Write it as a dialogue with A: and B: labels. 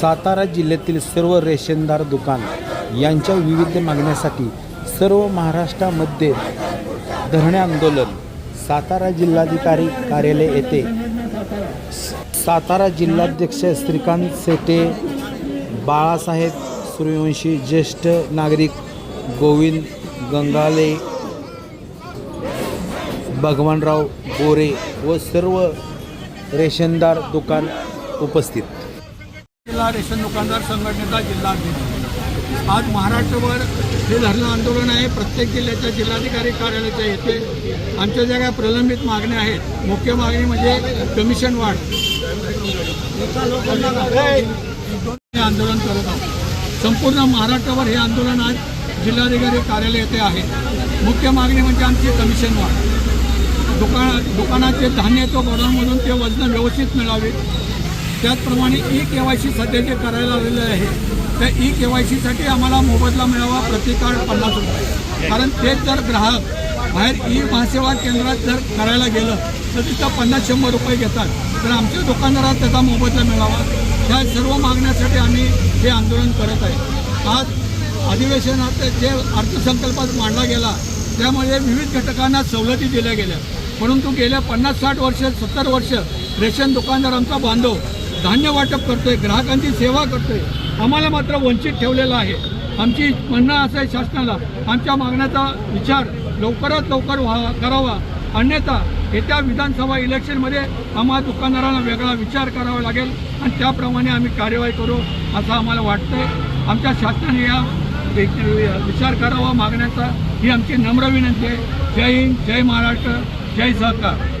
A: सातारा जिल्ह्यातील सर्व रेशनदार दुकान यांच्या विविध मागण्यासाठी सर्व महाराष्ट्रामध्ये धरणे आंदोलन. सातारा जिल्हाधिकारी कार्यालय येथे सातारा जिल्हाध्यक्ष श्रीकांत सेटे बाळासाहेब सूर्यवंशी ज्येष्ठ नागरिक गोविंद गंगाले भगवानराव गोरे व सर्व रेशनदार दुकान उपस्थित.
B: जिल्हा रेशन दुकानदार संघटनेचा जिल्हा आज महाराष्ट्रभर हे धरणं आंदोलन आहे. प्रत्येक जिल्ह्याच्या जिल्हाधिकारी कार्यालयाच्या येथे आमच्या ज्या काही प्रलंबित मागण्या आहेत मुख्य मागणी म्हणजे कमिशन वाढ. हे आंदोलन करत आहोत. संपूर्ण महाराष्ट्रावर हे आंदोलन आज जिल्हाधिकारी कार्यालय येथे आहे. मुख्य मागणी म्हणजे आमची कमिशन वाढ. दुकान दुकानाचे धान्य तो गोडाऊनमधून ते वजन व्यवस्थित मिळावे. त्याचप्रमाणे ई के वाय सी सध्या जे करायला आलेलं आहे त्या ई के वाय सीसाठी आम्हाला मोबदला मिळावा प्रति कार्ड पन्नास रुपये. कारण तेच जर ग्राहक बाहेर ई महासेवा केंद्रात जर करायला गेलं तर तिथं पन्नास शंभर रुपये घेतात. तर आमच्या दुकानदारात त्याचा मोबदला मिळावा. ह्या सर्व मागण्यासाठी आम्ही हे आंदोलन करत आहे. आज अधिवेशनात जे अर्थसंकल्पात मांडला गेला त्यामध्ये विविध घटकांना सवलती दिल्या गेल्या. परंतु गेल्या पन्नास साठ वर्ष सत्तर वर्ष रेशन दुकानदार आमचा बांधव धान्य वाटप करतोय ग्राहकांची सेवा करतोय. आम्हाला मात्र वंचित ठेवलेलं आहे. आमची म्हणणं असं आहे शासनाला. आमच्या मागण्याचा विचार लवकरात लवकर व्हा करावा. अन्यथा येत्या विधानसभा इलेक्शनमध्ये आम्हाला दुकानदारांना वेगळा विचार करावा लागेल आणि त्याप्रमाणे आम्ही कार्यवाही करू असं आम्हाला वाटतंय. आमच्या शासनाने या विचार करावा मागण्याचा ही आमची नम्र विनंती आहे. जय हिंद जय महाराष्ट्र जय सहकार.